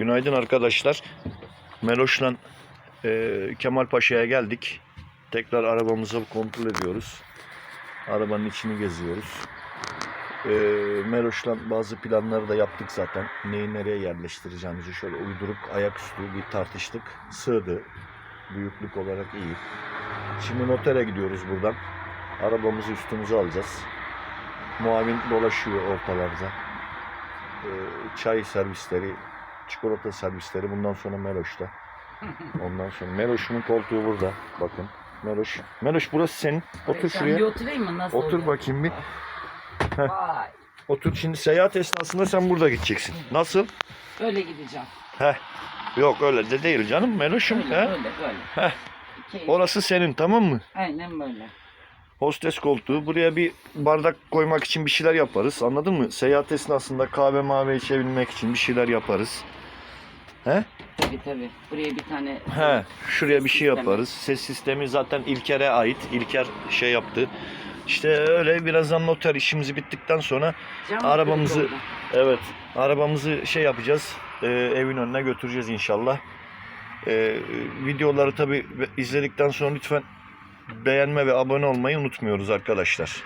Günaydın arkadaşlar. Meloş'la e, Kemal Paşa'ya geldik. Tekrar arabamızı kontrol ediyoruz. Arabanın içini geziyoruz. E, Meloş'la bazı planları da yaptık zaten. Neyi nereye yerleştireceğimizi şöyle uydurup ayaküstü bir tartıştık. Sığdı. Büyüklük olarak iyi. Şimdi notere gidiyoruz buradan. Arabamızı üstümüze alacağız. Muavin dolaşıyor ortalarda. E, çay servisleri, çikolata servisleri bundan sonra Meloş'ta. Ondan sonra Meloş'un koltuğu burada. Bakın. Meloş. Meloş burası senin. Otur Ben şuraya. bir oturayım mı? Nasıl Otur oluyor? bakayım bir. Vay. Otur şimdi seyahat esnasında sen burada gideceksin. Nasıl? Öyle gideceğim. Heh. Yok öyle de değil canım Meloş'um. Öyle He? böyle böyle. Heh. Keyif. Orası senin tamam mı? Aynen böyle. Hostes koltuğu. Buraya bir bardak koymak için bir şeyler yaparız. Anladın mı? Seyahat esnasında kahve mavi içebilmek için bir şeyler yaparız. He? Tabii tabii. Buraya bir tane He, şuraya bir şey sistemi. yaparız. Ses sistemi zaten İlker'e ait. İlker şey yaptı. İşte öyle birazdan noter işimizi bittikten sonra Cam arabamızı- kırık oldu. evet arabamızı şey yapacağız. e, evin önüne götüreceğiz inşallah. E, videoları tabi izledikten sonra lütfen beğenme ve abone olmayı unutmuyoruz arkadaşlar.